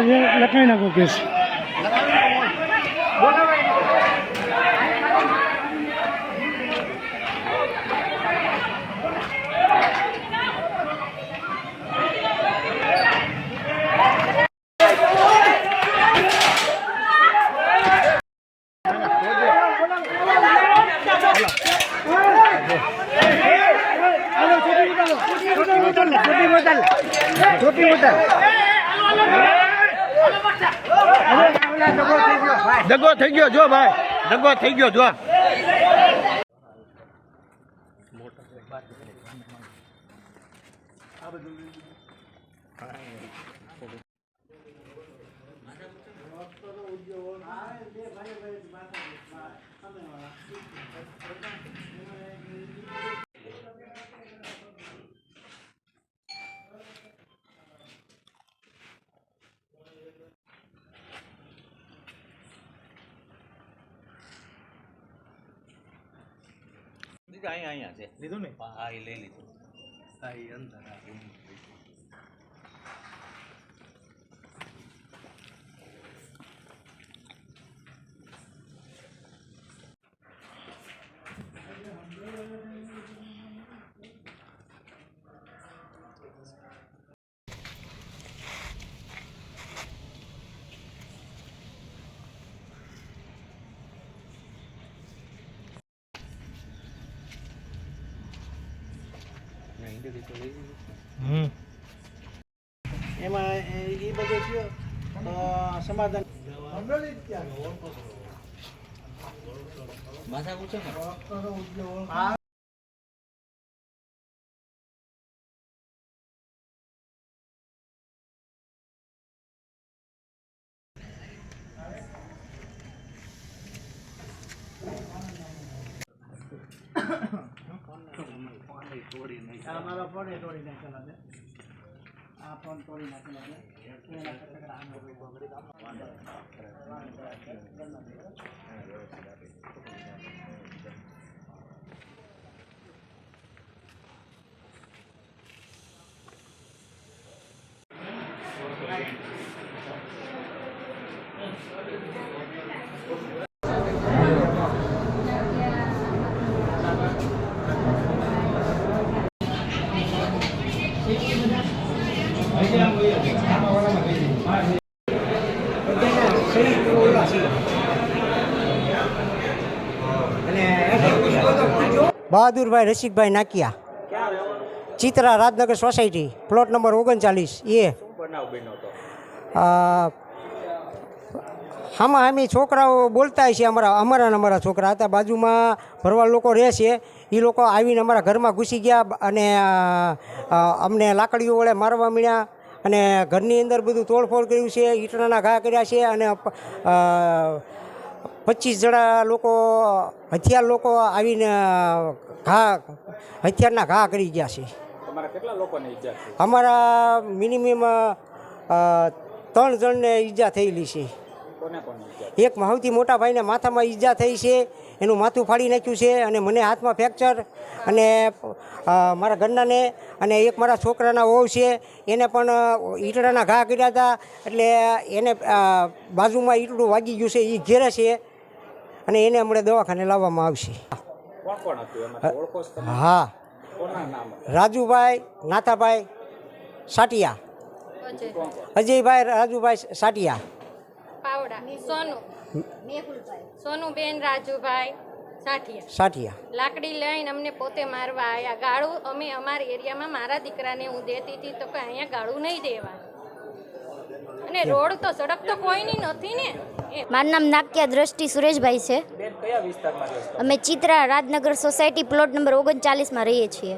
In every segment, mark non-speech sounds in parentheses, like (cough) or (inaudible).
એ લખાઈ નાખો કેસ દગો થઈ ગયો જો ભાઈ દગો થઈ ગયો જો અહીંયા અહીંયા છે. લીધું ને? હા એ લઈ લીધું. હા એ અંદર એમાં એ બધું થયો. તો સમાધાન માથા પૂછે ને. (coughs) મારો ફોન એ તોડી નાખેલો છે આ ફોન તોડી નાખેલો છે એના કરતાં Bahadurbhai, Rasikbhai Nakiya. Chitra Rajnagar society, plot number ઓગણચાલીસ, એ. આમાં અમે છોકરાઓ બોલતા છે અમારા અમારા અમારા છોકરા હતા. બાજુમાં ભરવાડ લોકો રહે છે. એ લોકો આવીને અમારા ઘરમાં ઘૂસી ગયા અને અમને લાકડીઓ વડે મારવા મળ્યા અને ઘરની અંદર બધું તોડફોડ કર્યું છે ઈંટણાના ઘા કર્યા છે અને પચીસ જણા લોકો હથિયાર લોકો આવીને ઘા હથિયારના ઘા કરી ગયા છે. અમારા મિનિમમ ત્રણ જણને ઈજા થયેલી છે. એક સૌથી મોટા ભાઈને માથામાં ઈજા થઈ છે એનું માથું ફાડી નાખ્યું છે અને મને હાથમાં ફ્રેક્ચર અને મારા ઘરનાને અને એક મારા છોકરાના વહુ છે એને પણ ઈટડાના ઘા કર્યા હતા એટલે એને બાજુમાં ઈટડું વાગી ગયું છે એ ઘેરે છે. અને એને હમણાં દવાખાને લાવવામાં આવશે. હા. રાજુભાઈ નાથાભાઈ સાટિયા. અજયભાઈ રાજુભાઈ સાટિયા. પાવડા. સોનુ. સોનુબેન રાજુભાઈ સાઠિયા સાટિયા. લાકડી લઈને અમને પોતે મારવા આવ્યા ગાળું અમે અમારા એરિયામાં મારા દીકરાને હું દેતી હતી તો કે અહીંયા ગાળું નહીં દેવા. અને રોડ તો સડક તો કોઈની નથી ને. મારું નામ નાક્યા દ્રષ્ટિ સુરેશભાઈ છે. બેન કયા વિસ્તારમાં રહ્યો છો? અમે Chitra Rajnagar society plot number ઓગણચાલીસમાં રહીએ છીએ.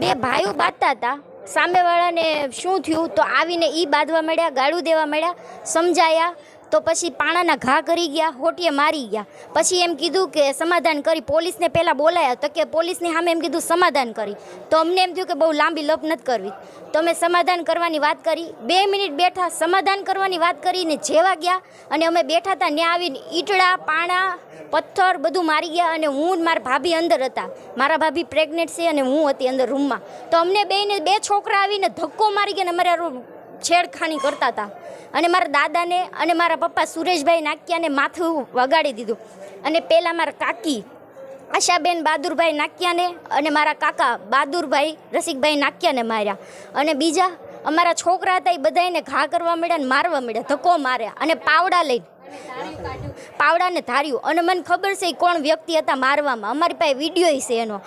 બે ભાઈઓ બાંધતા હતા. સામેવાળાને શું થયું તો આવીને એ બાંધવા મળ્યા ગાળું દેવા મળ્યા સમજાયા. તો પછી પાણાના ઘા કરી ગયા, હોટીએ મારી ગયા. પછી એમ કીધું કે સમાધાન કરી. પોલીસને પહેલાં બોલાયા તો કે પોલીસની સામે એમ કીધું સમાધાન કરી. તો અમને એમ થયું કે બહુ લાંબી લપ નથી કરવી. તો અમે સમાધાન કરવાની વાત કરી. બે મિનિટ બેઠા સમાધાન કરવાની વાત કરીને જેવા ગયા અને અમે બેઠા હતા ત્યાં આવીને ઈટડા પાણા, પથ્થર બધું મારી ગયા અને હું મારા ભાભી અંદર હતા. મારા ભાભી પ્રેગ્નેન્ટ છે અને હું હતી અંદર રૂમમાં તો અમને બેને બે છોકરા આવીને ધક્કો મારી ગયા ને અમારે છેડખાની કરતા હતા. અને મારા દાદાને અને મારા પપ્પા સુરેશભાઈ નાક્યાને માથું વગાડી દીધું. અને પહેલાં મારા કાકી આશાબેન બહાદુરભાઈ નાક્યાને અને મારા કાકા બહાદુરભાઈ રસિકભાઈ નાક્યાને માર્યા. અને બીજા અમારા છોકરા હતા એ બધાને ઘા કરવા મળ્યા ને મારવા મળ્યા, ધક્કો માર્યા અને પાવડા લઈ પાવડાને ધાર્યું. અને મને ખબર છે કોણ વ્યક્તિ હતા મારવામાં. અમારી પાસે વીડિયો છે એનો.